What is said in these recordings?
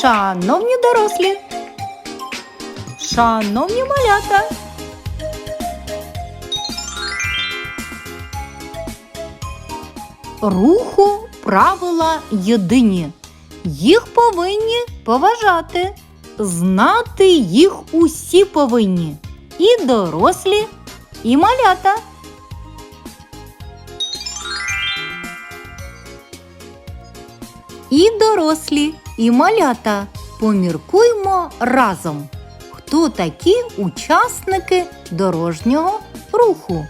Шановні дорослі, шановні малята. Руху правила єдині. Їх повинні поважати. Знати їх усі повинні. І дорослі, і малята. І дорослі, і малята. Поміркуймо разом. Хто такі учасники дорожнього руху?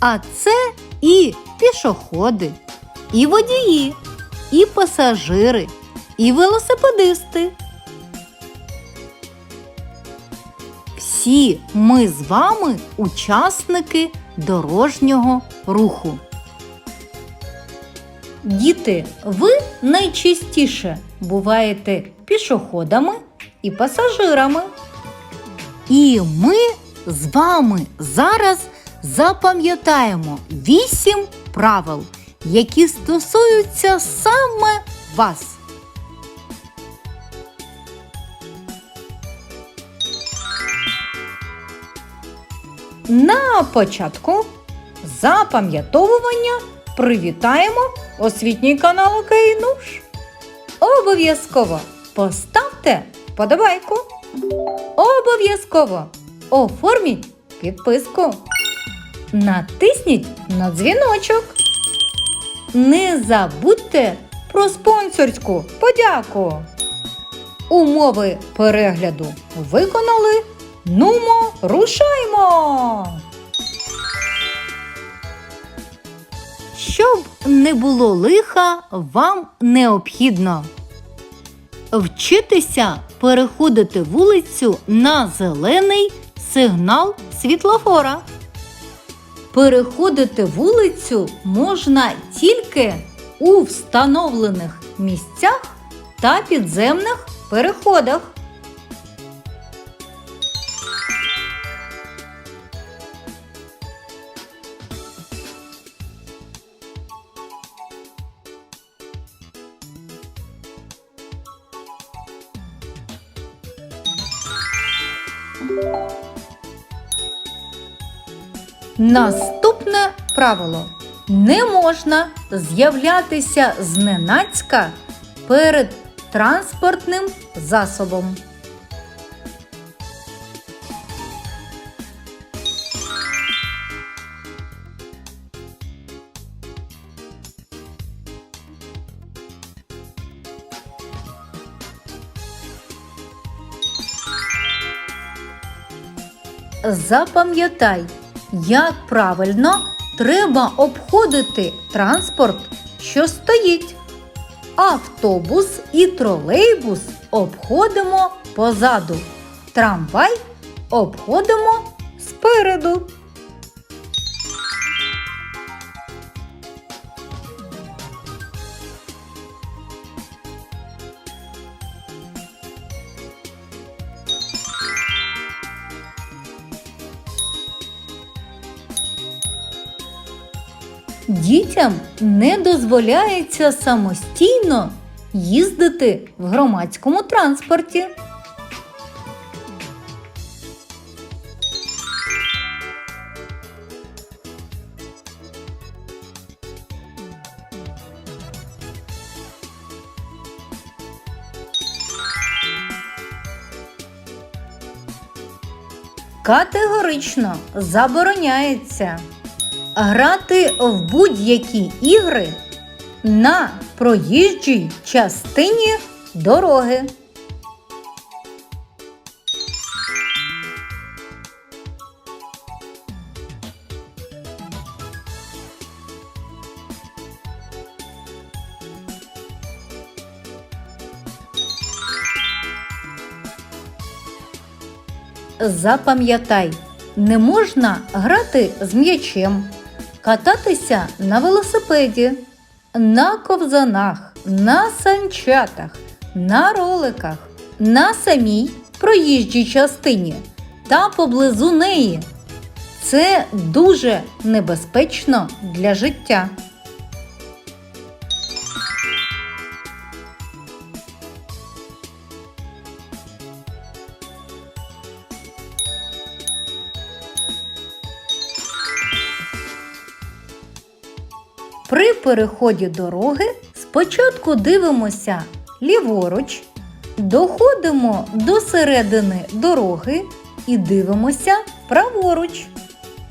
А це і пішоходи, і водії, і пасажири, і велосипедисти. Всі ми з вами учасники дорожнього руху. Діти, ви найчастіше буваєте пішоходами і пасажирами. І ми з вами зараз запам'ятаємо вісім правил, які стосуються саме вас. На початку запам'ятовування привітаємо освітній канал Кейнуш. Обов'язково поставте вподобайку. Обов'язково оформіть підписку. Натисніть на дзвіночок. Не забудьте про спонсорську подяку. Умови перегляду виконали. Нумо, рушаймо! Щоб не було лиха, вам необхідно вчитися переходити вулицю на зелений сигнал світлофора. Переходити вулицю можна тільки у встановлених місцях та підземних переходах. Наступне правило. Не можна з'являтися зненацька перед транспортним засобом. Запам'ятай, як правильно треба обходити транспорт, що стоїть. Автобус і тролейбус обходимо позаду. Трамвай обходимо спереду. Дітям не дозволяється самостійно їздити в громадському транспорті. Категорично забороняється грати в будь-які ігри на проїжджій частині дороги. Запам'ятай, не можна грати з м'ячем, кататися на велосипеді, на ковзанах, на санчатах, на роликах, на самій проїжджій частині та поблизу неї. Це дуже небезпечно для життя. Переході дороги спочатку дивимося ліворуч, доходимо до середини дороги і дивимося праворуч.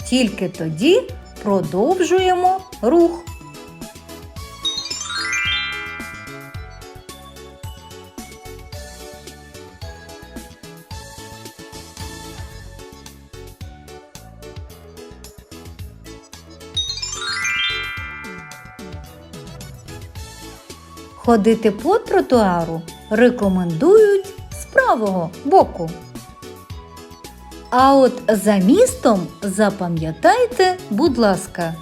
Тільки тоді продовжуємо рух. Ходити по тротуару рекомендують з правого боку. А от за містом запам'ятайте, будь ласка,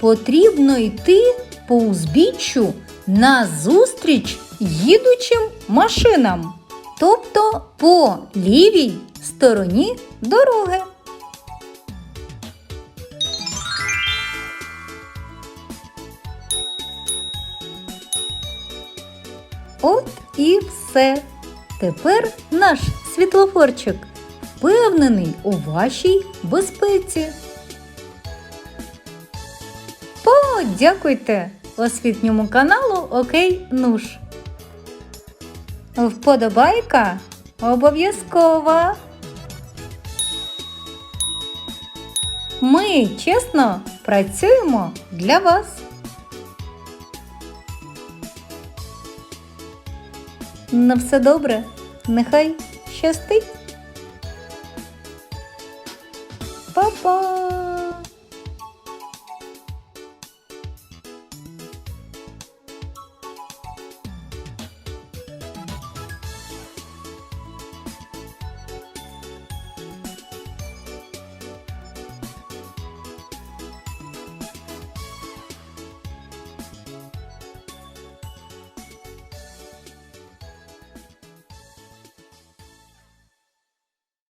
потрібно йти по узбіччю назустріч їдучим машинам, тобто по лівій стороні дороги. От і все. Тепер наш світлофорчик впевнений у вашій безпеці. Подякуйте освітньому каналу Окей Нуш. Вподобайка обов'язкова. Ми чесно працюємо для вас. На все добре, нехай щастить. Па-па!